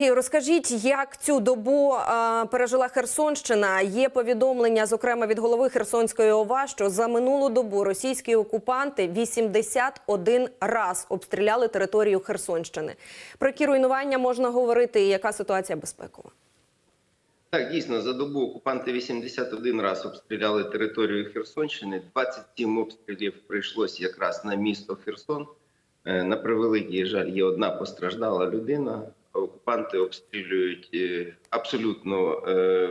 І розкажіть, як цю добу е, пережила Херсонщина. Є повідомлення, зокрема від голови Херсонської ОВА, що за минулу добу російські окупанти 81 раз обстріляли територію Херсонщини. Про які руйнування можна говорити, і яка ситуація безпекова? Так, дійсно, за добу окупанти 81 раз обстріляли територію Херсонщини. 27 обстрілів прийшлось якраз на місто Херсон. Е, На превеликий жаль, є одна постраждала людина. Окупанти обстрілюють е, абсолютно е,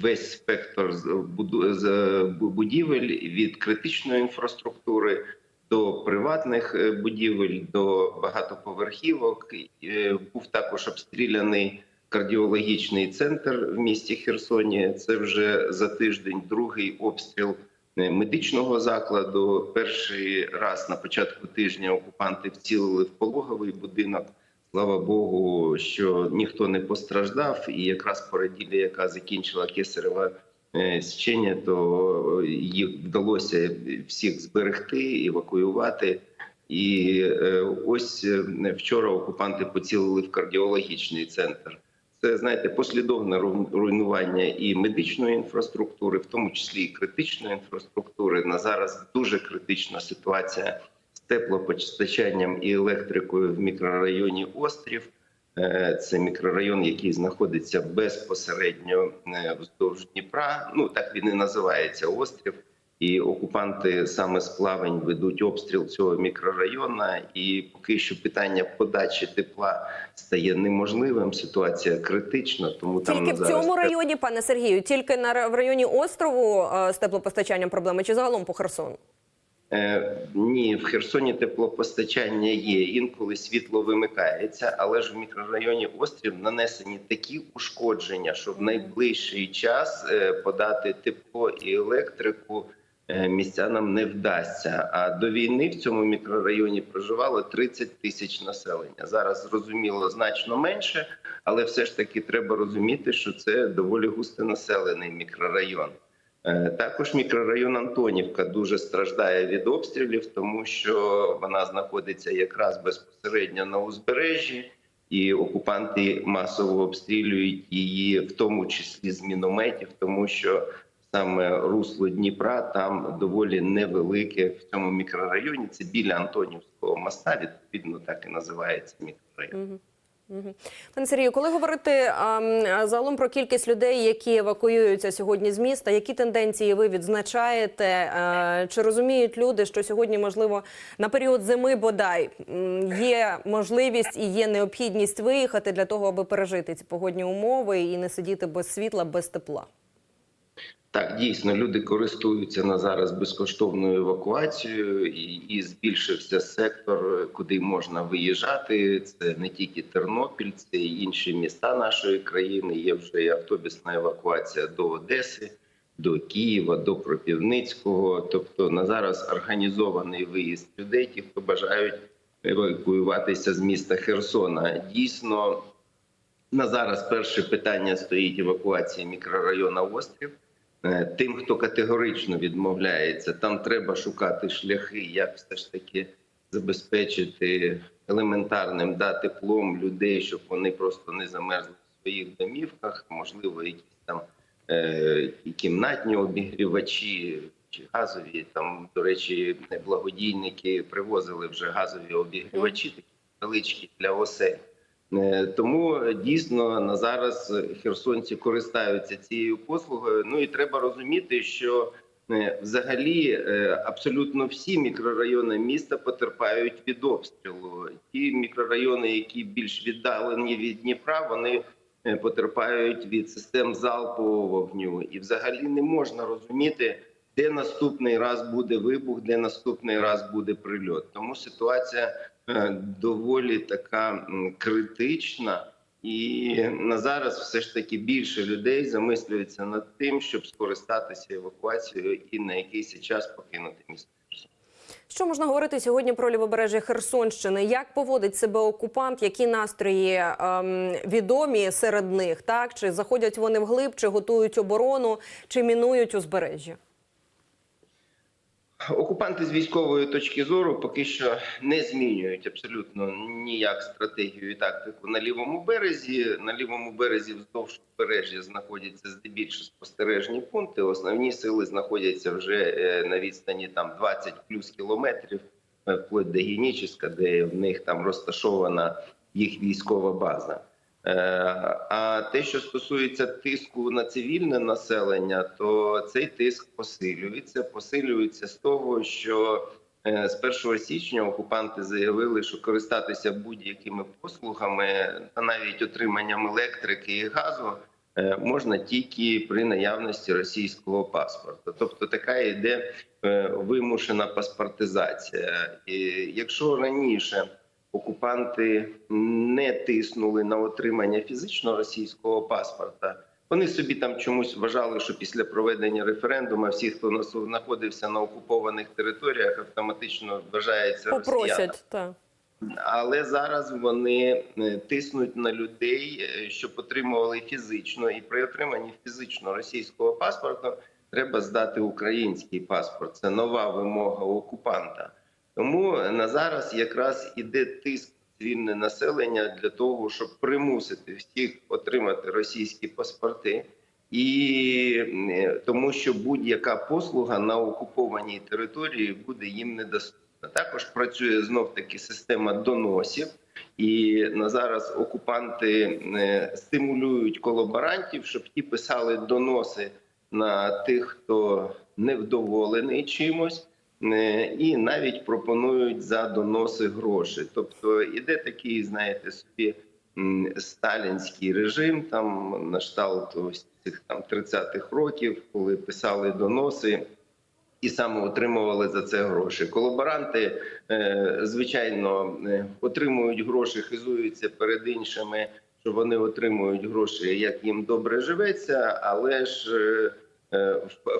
весь спектр буду- будівель від критичної інфраструктури до приватних е, будівель, до багатоповерхівок. Е, Був також обстріляний кардіологічний центр в місті Херсоні. Це вже за тиждень другий обстріл е, медичного закладу. Перший раз на початку тижня окупанти вцілили в пологовий будинок. Слава Богу, що ніхто не постраждав, і якраз породілля, яка закінчила кесарева е, січення, то їх вдалося всіх зберегти, евакуювати. І е, ось е, вчора окупанти поцілили в кардіологічний центр. Це знаєте, послідовне руйнування і медичної інфраструктури, в тому числі і критичної інфраструктури. На зараз дуже критична ситуація теплопостачанням і електрикою в мікрорайоні Острів. Е, Це мікрорайон, який знаходиться безпосередньо е, вздовж Дніпра. Ну так він і називається острів. І окупанти саме з плавень ведуть обстріл цього мікрорайону. І поки що питання подачі тепла стає неможливим. Ситуація критична, тому там Тільки на в зараз цьому районі, пане Сергію, тільки на в районі острову е, з теплопостачанням проблеми, чи загалом по Херсону? Е, ні, в Херсоні теплопостачання є. Інколи світло вимикається, але ж в мікрорайоні острів нанесені такі ушкодження, що в найближчий час е, подати тепло і електрику е, містянам не вдасться. А до війни в цьому мікрорайоні проживало 30 тисяч населення. Зараз зрозуміло значно менше, але все ж таки треба розуміти, що це доволі густонаселений мікрорайон. Е, Також мікрорайон Антонівка дуже страждає від обстрілів, тому що вона знаходиться якраз безпосередньо на узбережжі, і окупанти масово обстрілюють її, в тому числі з мінометів, тому що саме русло Дніпра там доволі невелике в цьому мікрорайоні. Це біля Антонівського моста. Відповідно, так і називається мікрорайон. Мгм. Пане Сергію, коли говорити а, загалом про кількість людей, які евакуюються сьогодні з міста, які тенденції ви відзначаєте? А, Чи розуміють люди, що сьогодні, можливо, на період зими бодай є можливість і є необхідність виїхати для того, аби пережити ці погодні умови і не сидіти без світла, без тепла? Так, дійсно, люди користуються на зараз безкоштовною евакуацією, і, і збільшився сектор, куди можна виїжджати. Це не тільки Тернопіль, це і інші міста нашої країни. Є вже і автобусна евакуація до Одеси, до Києва, до Кропівницького. Тобто на зараз організований виїзд людей, ті, хто бажають евакуюватися з міста Херсона. Дійсно, на зараз перше питання стоїть евакуація мікрорайону Острів. Е, Тим, хто категорично відмовляється, там треба шукати шляхи, як все ж таки забезпечити елементарним да, теплом людей, щоб вони просто не замерзли в своїх домівках, можливо, якісь там е, кімнатні обігрівачі чи газові. Там, до речі, благодійники привозили вже газові обігрівачі, такі величкі для осель. Е, Тому е, дійсно на зараз е, херсонці користаються цією послугою. Ну і треба розуміти, що взагалі абсолютно всі мікрорайони міста потерпають від обстрілу. Ті мікрорайони, які більш віддалені від Дніпра, вони потерпають від систем залпового вогню, і взагалі не можна розуміти. Де наступний раз буде вибух, де наступний раз буде прильот. Тому ситуація е, доволі така критична, і на зараз все ж таки більше людей замислюються над тим, щоб скористатися евакуацією і на якийсь час покинути місто. Що можна говорити сьогодні про лівобережжя Херсонщини? Як поводить себе окупант? Які настрої ем, відомі серед них? Так чи заходять вони вглиб, чи готують оборону, чи мінують узбережжя? Окупанти з військової точки зору поки що не змінюють абсолютно ніяк стратегію і тактику на лівому березі. На лівому березі вздовж бережжя знаходяться здебільшого спостережні пункти. Основні сили знаходяться вже е, на відстані там 20 плюс кілометрів, е, вплоть до Геніческа, де в них там розташована їх військова база. Е, А те, що стосується тиску на цивільне населення, то цей тиск посилюється. Посилюється з того, що е, з 1 січня окупанти заявили, що користатися будь-якими послугами та навіть отриманням електрики і газу е, можна тільки при наявності російського паспорта. Тобто така йде вимушена паспортизація. І якщо раніше окупанти не тиснули на отримання фізичного російського паспорта. Вони собі там чомусь вважали, що після проведення референдуму всі, хто знаходився на окупованих територіях, автоматично вважається. Попросять так. Але зараз вони е, тиснуть на людей, е, щоб отримували фізично, і при отриманні фізично російського паспорту треба здати український паспорт. Це нова вимога окупанта. Тому на зараз якраз іде тиск цивільне населення для того, щоб примусити всіх отримати російські паспорти. І е, тому, що будь-яка послуга на окупованій території буде їм недоступна. Також працює знов таки система доносів, і на зараз окупанти е, стимулюють колаборантів, щоб ті писали доноси на тих, хто невдоволений чимось. Е, І навіть пропонують за доноси гроші. Тобто іде такий, знаєте, собі сталінський режим, там на кшталт ось цих там 30-х років, коли писали доноси. І саме отримували за це гроші. Колаборанти, е, звичайно, е, отримують гроші, хизуються перед іншими, що вони отримують гроші, як їм добре живеться, але ж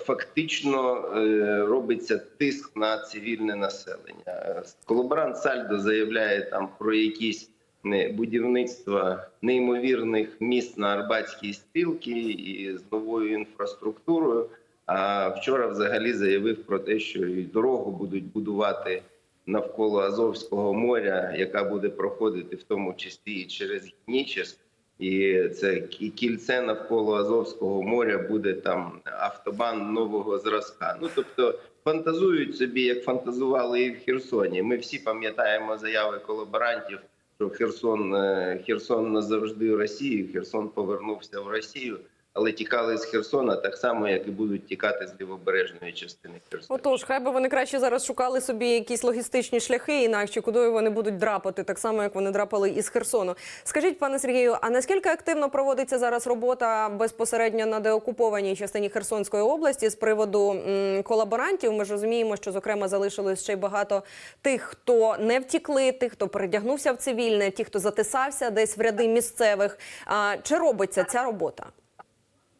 фактично е, робиться тиск на цивільне населення. Е, Колаборант Сальдо заявляє там про якісь е, будівництва неймовірних міст на Арбатській стрілці і з новою інфраструктурою. А вчора взагалі заявив про те, що і дорогу будуть будувати навколо Азовського моря, яка буде проходити в тому числі і через Гнічес. І це кі- кільце навколо Азовського моря буде там автобан нового зразка. Ну тобто фантазують собі, як фантазували і в Херсоні. Ми всі пам'ятаємо заяви колаборантів, що Херсон, е, Херсон назавжди в Росії, Херсон повернувся в Росію але тікали з Херсона так само, як і будуть тікати з лівобережної частини Херсона. Отож, хай би вони краще зараз шукали собі якісь логістичні шляхи, інакше куди вони будуть драпати, так само як вони драпали із Херсону. Скажіть, пане Сергію, а наскільки активно проводиться зараз робота безпосередньо на деокупованій частині Херсонської області з приводу м, колаборантів? Ми ж розуміємо, що зокрема залишилось ще й багато тих, хто не втікли, тих, хто передягнувся в цивільне, ті, хто затисався десь в ряди місцевих. А, чи робиться ця робота?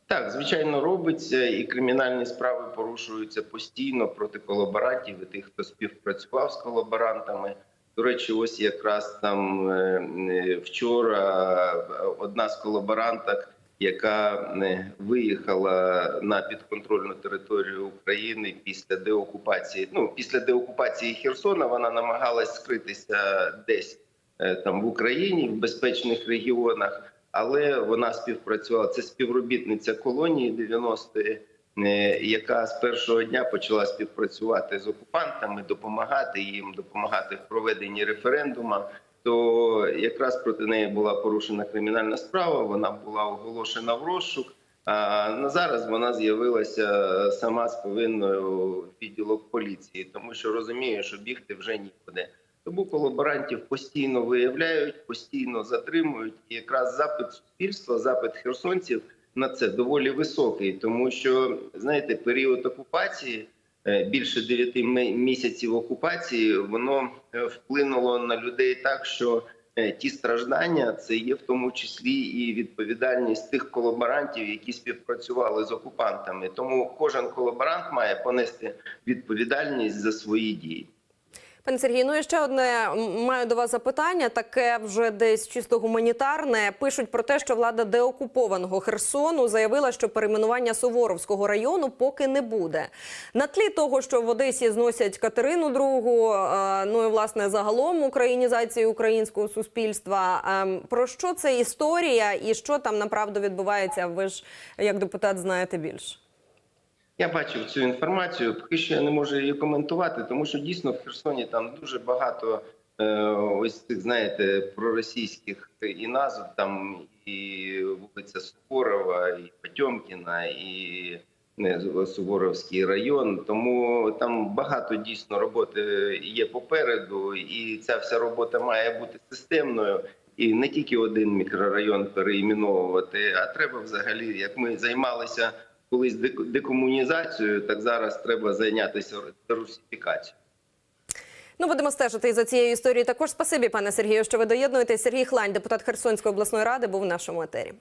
Так, звичайно, робиться, і кримінальні справи порушуються постійно проти колаборантів і тих, хто співпрацював з колаборантами. До речі, ось якраз там е, е, вчора одна з колаборанток, яка е, виїхала на підконтрольну територію України після деокупації. Ну після деокупації Херсона вона намагалась скритися десь там в Україні в безпечних регіонах але вона співпрацювала. Це співробітниця колонії 90-ї, е, яка з першого дня почала співпрацювати з окупантами, допомагати їм, допомагати в проведенні референдуму. То якраз проти неї була порушена кримінальна справа. Вона була оголошена в розшук. А на зараз вона з'явилася сама з повинною відділок поліції, тому що розуміє, що бігти вже нікуди. Тому колаборантів постійно виявляють, постійно затримують. І якраз запит суспільства, запит херсонців на це доволі високий, тому що знаєте, період окупації е, більше 9 місяців окупації, воно е, вплинуло на людей так, що е, ті страждання це є в тому числі і відповідальність тих колаборантів, які співпрацювали з окупантами. Тому кожен колаборант має понести відповідальність за свої дії. Пане Сергій, ну і ще одне маю до вас запитання. Таке вже десь чисто гуманітарне. Пишуть про те, що влада деокупованого Херсону заявила, що перейменування Суворовського району поки не буде. На тлі того, що в Одесі зносять Катерину II, е, ну і власне загалом українізацію українського суспільства. Ем, Про що це історія і що там направду відбувається? Ви ж як депутат знаєте більше. Я бачив цю інформацію. Поки що я не можу її коментувати, тому що дійсно в Херсоні там дуже багато е, ось цих, знаєте, проросійських і назв. Там і вулиця Суворова, і Потьомкіна, і не, Суворовський район. Тому там багато дійсно роботи є попереду, і ця вся робота має бути системною. І не тільки один мікрорайон переіменовувати, а треба взагалі, як ми займалися колись дек- декомунізацією, так зараз треба зайнятися русифікацією. Ну, будемо стежити і за цією історією. Також спасибі, пане Сергію, що ви доєднуєтесь. Сергій Хлань, депутат Херсонської обласної ради, був в нашому етері.